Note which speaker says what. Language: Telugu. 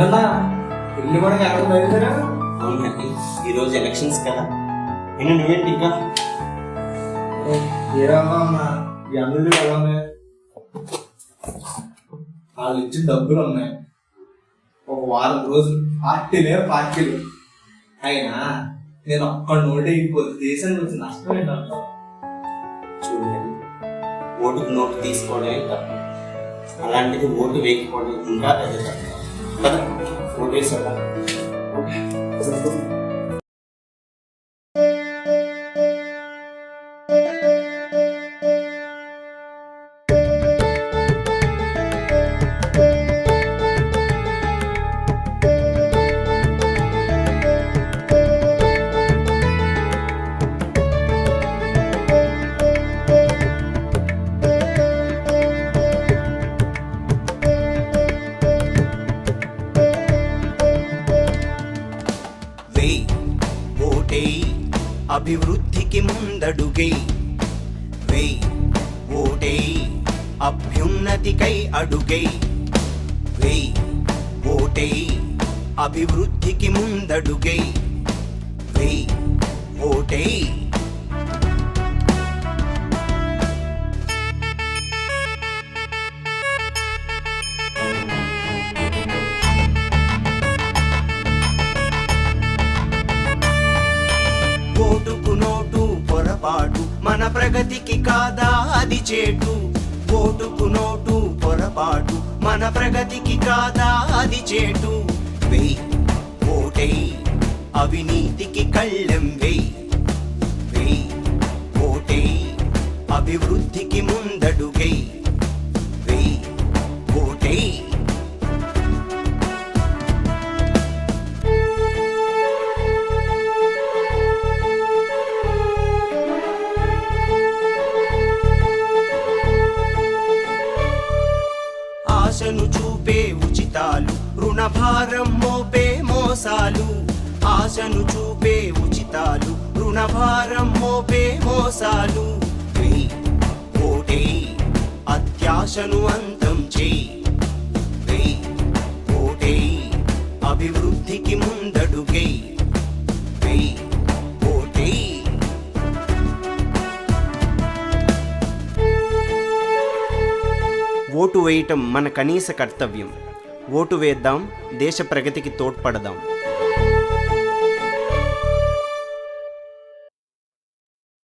Speaker 1: ఏంటన్నా ఇల్లు కూడా ఎక్కడ బయలుదేరా
Speaker 2: అవునండి. ఈరోజు ఎలక్షన్స్ కదా. నేను నువ్వేంటి ఇంకా?
Speaker 1: ఏరమ్మా అన్న? ఈ ఎలా ఉన్నాయి? వాళ్ళు ఇచ్చిన డబ్బులు ఉన్నాయి. ఒక వారం రోజులు పార్టీలే పార్టీలు. అయినా నేను ఒక్క నోటే అయిపోతే దేశం గురించి నష్టం ఏంటంట
Speaker 2: చూడండి. ఓటుకు నోటు తీసుకోవడమే తప్పు. అలాంటిది ఓటు వేయకపోవడం ఇంకా పెద్ద తప్పు కదా ఓటు వేసాడా
Speaker 3: వేయ్ ఓటేయ్ అభివృద్ధికి ముందడుగై. వేయ్ ఓటేయ్ అభ్యున్నతికై అడుగై. వేయ్ ఓటేయ్ అభివృద్ధికి ముందడుగై. వేయ్ ఓటేయ్ మన ప్రగతికి కాదా అది చేటు. ఓటుకు నోటు పొరపాటు మన ప్రగతికి కాదా అది చేటు. వెయ్యి ఓటేయ్ అవినీతికి కళ్ళెం వెయ్. వెయ్యి ఓటేయ్ అభివృద్ధికి ముందడుగై వెయ్యి ఓటేయ్ ఆశను చూపే ఉచితాలు రుణభారం మోపే మోసాలు. ఆశను చూపే ఉచితాలు రుణభారం మోపే మోసాలు. వెయ్ అత్యాశను అంతం చేయి. ఓటు వేయటం మన కనీస కర్తవ్యం. ఓటు వేద్దాం దేశ ప్రగతికి తోడ్పడదాం.